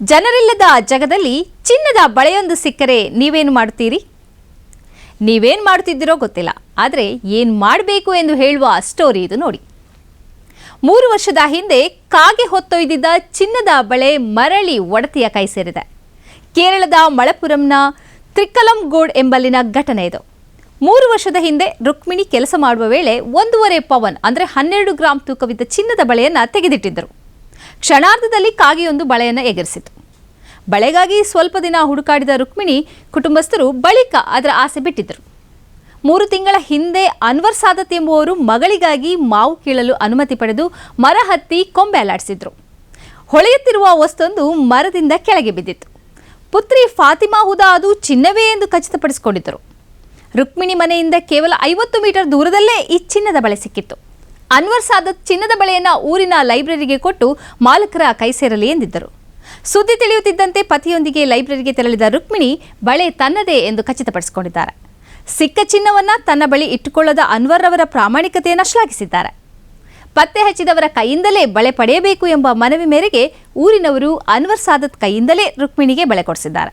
ಜನರಿಲ್ಲದ ಜಗದಲ್ಲಿ ಚಿನ್ನದ ಬಳೆಯೊಂದು ಸಿಕ್ಕರೆ ನೀವೇನು ಮಾಡ್ತೀರಿ ನೀವೇನು ಮಾಡ್ತಿದ್ದೀರೋ ಗೊತ್ತಿಲ್ಲ, ಆದರೆ ಏನು ಮಾಡಬೇಕು ಎಂದು ಹೇಳುವ ಸ್ಟೋರಿ ಇದು ನೋಡಿ. ಮೂರು ವರ್ಷದ ಹಿಂದೆ ಕಾಗೆ ಹೊತ್ತೊಯ್ದಿದ್ದ ಚಿನ್ನದ ಬಳೆ ಮರಳಿ ಒಡತಿಯ ಕೈ ಸೇರಿದೆ. ಕೇರಳದ ಮಳಪುರಂನ ತ್ರಿಕಲಂಗೋಡ್ ಎಂಬಲ್ಲಿನ ಘಟನೆ ಇದು. ಮೂರು ವರ್ಷದ ಹಿಂದೆ ರುಕ್ಮಿಣಿ ಕೆಲಸ ಮಾಡುವ ವೇಳೆ ಒಂದೂವರೆ ಪವನ್, ಅಂದರೆ ಹನ್ನೆರಡು ಗ್ರಾಂ ತೂಕವಿದ್ದ ಚಿನ್ನದ ಬಳೆಯನ್ನು ತೆಗೆದಿಟ್ಟಿದ್ದರು. ಕ್ಷಣಾರ್ಧದಲ್ಲಿ ಕಾಗೆಯೊಂದು ಬಳೆಯನ್ನು ಎಗರಿಸಿತು. ಬಳೆಗಾಗಿ ಸ್ವಲ್ಪ ದಿನ ಹುಡುಕಾಡಿದ ರುಕ್ಮಿಣಿ ಕುಟುಂಬಸ್ಥರು ಬಳಿಕ ಅದರ ಆಸೆ ಬಿಟ್ಟಿದ್ದರು. ಮೂರು ತಿಂಗಳ ಹಿಂದೆ ಅನ್ವರ್ ಸಾದತ್ ಎಂಬುವರು ಮಗಳಿಗಾಗಿ ಮಾವು ಕೀಳಲು ಅನುಮತಿ ಪಡೆದು ಮರ ಹತ್ತಿ ಕೊಂಬೆ ಅಲ್ಲಾಡಿಸಿದ್ರು. ಹೊಳೆಯುತ್ತಿರುವ ವಸ್ತೊಂದು ಮರದಿಂದ ಕೆಳಗೆ ಬಿದ್ದಿತ್ತು. ಪುತ್ರಿ ಫಾತಿಮಾ ಹುದಾ ಅದು ಚಿನ್ನವೇ ಎಂದು ಖಚಿತಪಡಿಸಿಕೊಂಡಿದ್ದರು. ರುಕ್ಮಿಣಿ ಮನೆಯಿಂದ ಕೇವಲ ಐವತ್ತು ಮೀಟರ್ ದೂರದಲ್ಲೇ ಈ ಚಿನ್ನದ ಬಳೆ ಸಿಕ್ಕಿತ್ತು. ಅನ್ವರ್ ಸಾದತ್ ಚಿನ್ನದ ಬಳೆಯನ್ನ ಊರಿನ ಲೈಬ್ರರಿಗೆ ಕೊಟ್ಟು ಮಾಲಕರ ಕೈ ಸೇರಲಿ ಎಂದಿದ್ದರು. ಸುದ್ದಿ ತಿಳಿಯುತ್ತಿದ್ದಂತೆ ಪತಿಯೊಂದಿಗೆ ಲೈಬ್ರರಿಗೆ ತೆರಳಿದ ರುಕ್ಮಿಣಿ ಬಳೆ ತನ್ನದೇ ಎಂದು ಖಚಿತಪಡಿಸಿಕೊಂಡಿದ್ದಾರೆ. ಸಿಕ್ಕ ಚಿನ್ನವನ್ನ ತನ್ನ ಬಳಿ ಇಟ್ಟುಕೊಳ್ಳದ ಅನ್ವರ್ ಅವರ ಪ್ರಾಮಾಣಿಕತೆಯನ್ನು ಶ್ಲಾಘಿಸಿದ್ದಾರೆ ಪತ್ತೆ ಹಚ್ಚಿದವರ ಕೈಯಿಂದಲೇ ಬಳೆ ಪಡೆಯಬೇಕು ಎಂಬ ಮನವಿ ಮೇರೆಗೆ ಊರಿನವರು ಅನ್ವರ್ ಸಾದತ್ ಕೈಯಿಂದಲೇ ರುಕ್ಮಿಣಿಗೆ ಬಳೆ ಕೊಡಿಸಿದ್ದಾರೆ.